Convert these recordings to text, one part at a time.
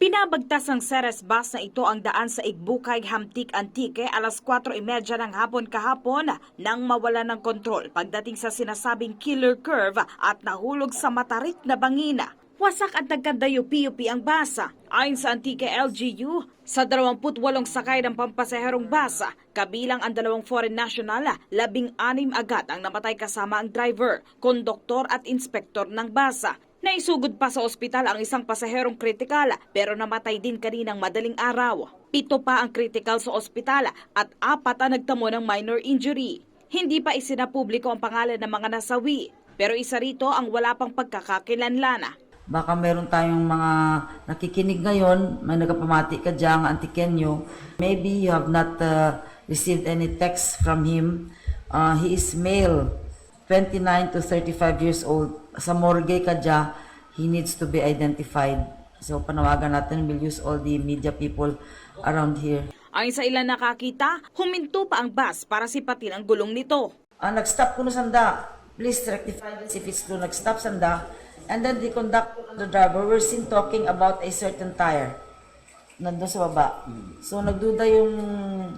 Pinabagtas ng Ceres bus na ito ang daan sa Igbukay, Hamtik, Antique alas 4.30 ng hapon kahapon nang mawala ng kontrol pagdating sa sinasabing killer curve at nahulog sa matarik na bangina. Wasak at nagkandayupi-yupi ang basa. Ayon sa Antique LGU, sa 28 sakay ng pampasaherong basa, kabilang ang dalawang foreign national, labing anim agad ang namatay kasama ang driver, konduktor at inspektor ng basa. Naisugod pa sa ospital ang isang pasaherong kritikal pero namatay din kaninang madaling araw. Pito pa ang kritikal sa ospital at apat ang nagtamo ng minor injury. Hindi pa isinapubliko ang pangalan ng mga nasawi pero isa rito ang wala pang pagkakakilanlan. Baka meron tayong mga nakikinig ngayon, may nagapamati ka dyan, Auntie Kenyo. Maybe you have not uh, received any text from him. Uh, he is male, 29 to 35 years old. Sa morgue ka dyan, he needs to be identified. So panawagan natin, we'll use all the media people around here. Ayon sa ilan nakakita, huminto pa ang bus para sipatin ang gulong nito. Ah, nag-stop ko no sanda. Please rectify this if it's true. Nag-stop sanda. And then the conductor and the driver were seen talking about a certain tire. Nandun sa baba. So nagduda yung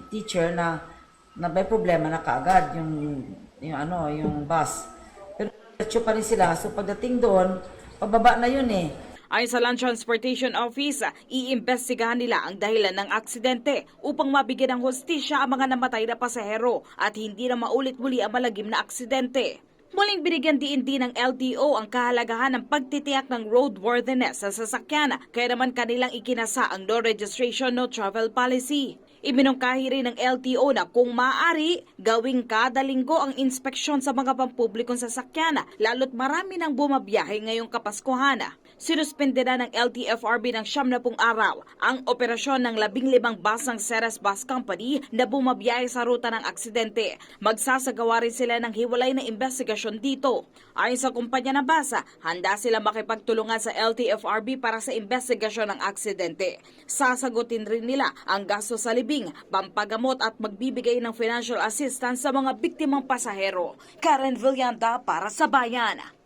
teacher na na may problema na kaagad yung yung ano, yung bus. Pero diretso pa rin sila. So pagdating doon, pababa na yun eh. Ayon sa Land Transportation Office, iimbestigahan nila ang dahilan ng aksidente upang mabigyan ng hostisya ang mga namatay na pasahero at hindi na maulit muli ang malagim na aksidente. Muling binigyan din din ng LTO ang kahalagahan ng pagtitiyak ng roadworthiness sa sasakyan kaya naman kanilang ikinasa ang no registration no travel policy. Iminungkahi rin ng LTO na kung maaari, gawing kada linggo ang inspeksyon sa mga pampublikong sasakyan lalo't marami nang bumabiyahe ngayong Kapaskuhan. Sinuspende na ng LTFRB ng siyam na pung araw ang operasyon ng labing limang bus ng Ceres Bus Company na bumabiyahe sa ruta ng aksidente. Magsasagawa rin sila ng hiwalay na investigasyon dito. Ayon sa kumpanya na basa, handa sila makipagtulungan sa LTFRB para sa investigasyon ng aksidente. Sasagutin rin nila ang gasto sa libing, pampagamot at magbibigay ng financial assistance sa mga biktimang pasahero. Karen Villanda para sa Bayan.